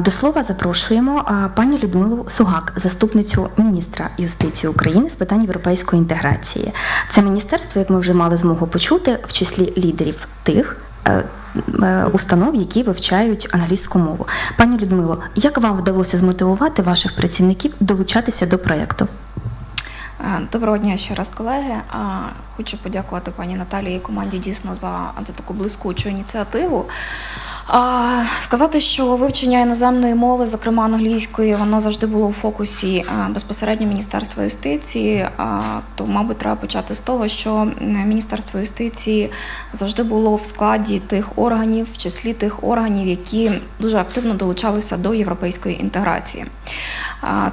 До слова запрошуємо пані Людмилу Сугак, заступницю міністра юстиції України з питань європейської інтеграції. Це міністерство, як ми вже мали змогу почути, в числі лідерів тих. е, е, Установ, які вивчають англійську мову. Пані Людмило, як вам вдалося змотивувати ваших працівників долучатися до проєкту? Е, Доброго дня ще раз, колеги. Хочу подякувати пані Наталії і команді дійсно за, за таку блискучу ініціативу. Сказати, що вивчення іноземної мови, зокрема англійської, воно завжди було у фокусі е, безпосередньо Міністерства юстиції. То, мабуть, треба почати з того, що Міністерство юстиції завжди було в складі тих органів, в числі тих органів, які дуже активно долучалися до європейської інтеграції.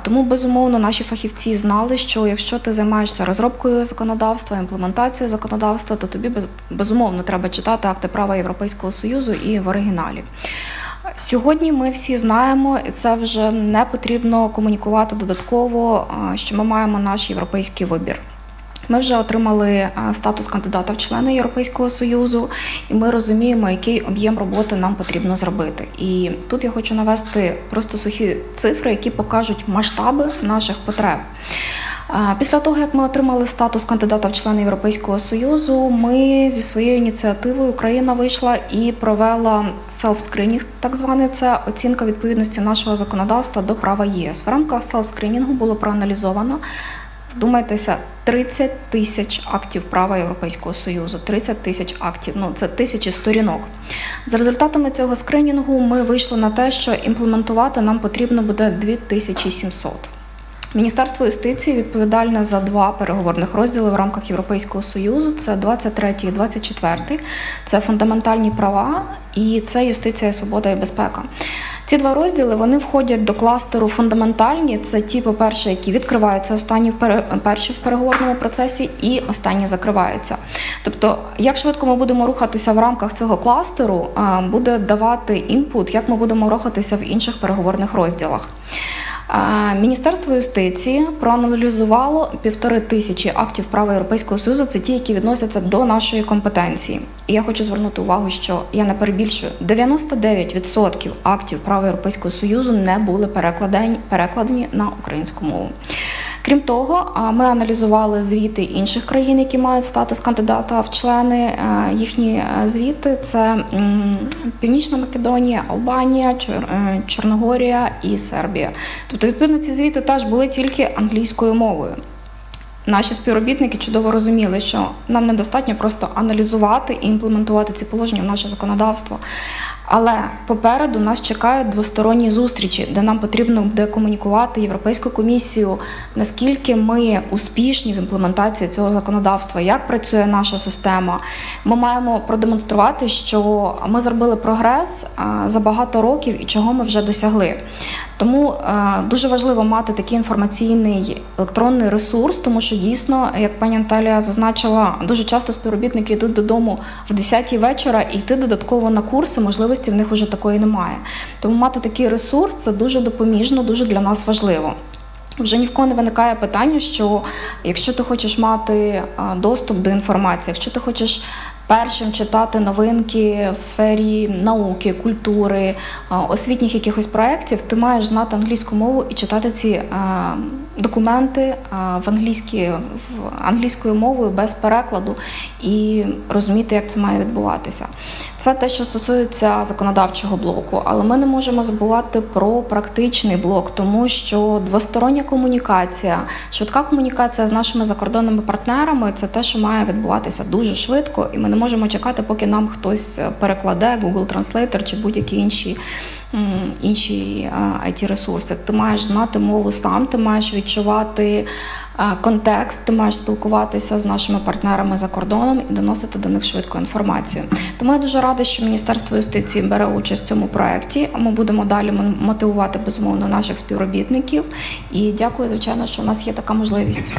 Тому безумовно наші фахівці знали, що якщо ти займаєшся розробкою законодавства, імплементацією законодавства, то тобі без- безумовно треба читати акти права Європейського союзу і в оригіналі. Сьогодні ми всі знаємо, і це вже не потрібно комунікувати додатково, що ми маємо наш європейський вибір. Ми вже отримали статус кандидата в члени Європейського союзу, і ми розуміємо, який об'єм роботи нам потрібно зробити. І тут я хочу навести просто сухі цифри, які покажуть масштаби наших потреб. Після того, як ми отримали статус кандидата в члени Європейського союзу, ми зі своєю ініціативою Україна вийшла і провела селф-скринінг, так званий це оцінка відповідності нашого законодавства до права ЄС. В рамках селф-скринінгу було проаналізовано Вдумайтеся, 30 тисяч актів права Європейського Союзу, 30 тисяч актів, ну це тисячі сторінок. За результатами цього скринінгу ми вийшли на те, що імплементувати нам потрібно буде 2700. Міністерство юстиції відповідальне за два переговорних розділи в рамках Європейського союзу. Це 23 і 24. Це фундаментальні права і це юстиція, свобода і безпека. Ці два розділи вони входять до кластеру фундаментальні. Це ті, по-перше, які відкриваються останні перші в переговорному процесі, і останні закриваються. Тобто, як швидко ми будемо рухатися в рамках цього кластеру, буде давати інпут, як ми будемо рухатися в інших переговорних розділах. Міністерство юстиції проаналізувало півтори тисячі актів права Європейського Союзу. Це ті, які відносяться до нашої компетенції. І я хочу звернути увагу, що я не перебільшую 99% актів права Європейського Союзу не були перекладені, перекладені на українську мову. Крім того, ми аналізували звіти інших країн, які мають статус кандидата в члени. Е, Їхні е, звіти це Північна Македонія, Албанія, е, Чорногорія і Сербія. Тобто, відповідно, ці звіти теж були тільки англійською мовою. Наші співробітники чудово розуміли, що нам недостатньо просто аналізувати і імплементувати ці положення в наше законодавство. Але попереду нас чекають двосторонні зустрічі, де нам потрібно буде комунікувати Європейську комісію, наскільки ми успішні в імплементації цього законодавства, як працює наша система. Ми маємо продемонструвати, що ми зробили прогрес за багато років і чого ми вже досягли. Тому е, дуже важливо мати такий інформаційний електронний ресурс, тому що дійсно, як пані Наталія зазначила, дуже часто співробітники йдуть додому в 10 вечора і йти додатково на курси, можливості в них вже такої немає. Тому мати такий ресурс це дуже допоміжно, дуже для нас важливо. Вже ні в кого не виникає питання, що якщо ти хочеш мати доступ до інформації, якщо ти хочеш першим читати новинки в сфері науки, культури, освітніх якихось проєктів, ти маєш знати англійську мову і читати ці документи в англійській англійською мовою без перекладу і розуміти, як це має відбуватися. Це те, що стосується законодавчого блоку, але ми не можемо забувати про практичний блок, тому що двостороння комунікація, швидка комунікація з нашими закордонними партнерами це те, що має відбуватися дуже швидко, і ми не можемо чекати, поки нам хтось перекладе Google Translator чи будь-які інші. Інші it ресурси. Ти маєш знати мову сам, ти маєш відчувати контекст, ти маєш спілкуватися з нашими партнерами за кордоном і доносити до них швидко інформацію. Тому я дуже рада, що Міністерство юстиції бере участь в цьому проєкті. Ми будемо далі мотивувати безумовно наших співробітників. І дякую, звичайно, що у нас є така можливість.